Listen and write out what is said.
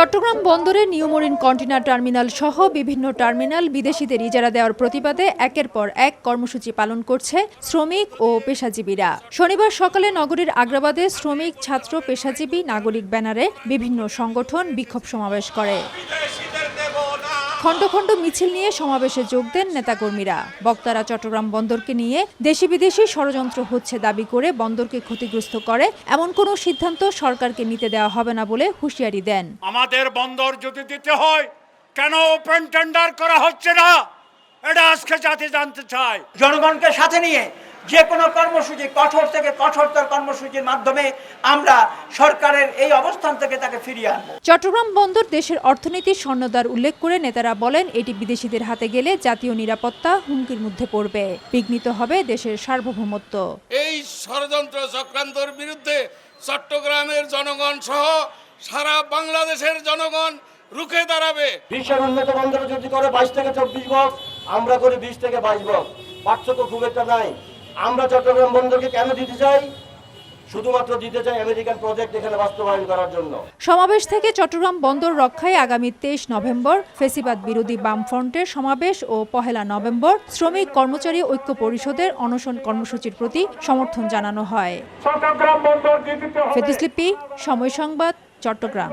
চট্টগ্রাম বন্দরে নিউমরিন container terminal সহ বিভিন্ন টার্মিনাল বিদেশিদের ইজারা দেওয়ার প্রতিবাদে একের পর এক কর্মসূচি পালন করছে শ্রমিক ও পেশাজীবীরা। শনিবার সকালে নগরীর আগ্রাবাদে শ্রমিক, ছাত্র, পেশাজীবী, নাগরিক ব্যানারে বিভিন্ন সংগঠন বিক্ষোভ সমাবেশ করে। খণ্ড খণ্ড মিছিল নিয়ে সমাবেশে যোগ দেন নেতাকর্মীরা। বক্তারা চট্টগ্রাম বন্দরকে নিয়ে দেশি বিদেশি ষড়যন্ত্র হচ্ছে দাবি করে বন্দরকে ক্ষতিগ্রস্ত করে। এমন কোনো সিদ্ধান্ত সরকারকে নিতে দেওয়া হবে না বলে হুঁশিয়ারি দেন। আমাদের বন্দর যদি দিতে হয়, কেন ওপেন টেন্ডার করা হচ্ছে না? আজকে জাতি জানতে চায়। জনগণকে সাথে নিয়ে যে কোনো কর্মসূচি কঠোর থেকে কঠোরতর কর্মসূচির মাধ্যমে আমরা সরকারের এই অবস্থান থেকে তাকে ফিরিয়ে আনব। চট্টগ্রাম বন্দর দেশের অর্থনীতির স্বর্ণদ্বার উল্লেখ করে নেতারা বলেন এটি বিদেশিদের হাতে গেলে জাতীয় নিরাপত্তা হুমকির মধ্যে পড়বে। বিঘ্নিত হবে দেশের সার্বভৌমত্ব। এই ষড়যন্ত্র চক্রান্তর বিরুদ্ধে চট্টগ্রামের জনগণ সহ সারা বাংলাদেশের জনগণ রুখে দাঁড়াবে। বিশ্বের উন্নত বন্দর যদি করে বাইশ থেকে চব্বিশ বক্স আমরা করি বিশ থেকে বাইশ বক্স পার্থক্য খুব একটা নাই। আমরা চট্টগ্রাম বন্দরকে কেন দিতে চাই? শুধুমাত্র দিতে চাই আমেরিকান প্রজেক্ট এখানে বাস্তবায়ন করার জন্য। সমাবেশ থেকে চট্টগ্রাম বন্দর রক্ষায় আগামী তেইশ নভেম্বর ফেসিবাদ বিরোধী বামফ্রন্টের সমাবেশ ও পহেলা নভেম্বর শ্রমিক কর্মচারী ঐক্য পরিষদের অনশন কর্মসূচির প্রতি সমর্থন জানানো হয়। চট্টগ্রাম বন্দর সময় সংবাদ চট্টগ্রাম।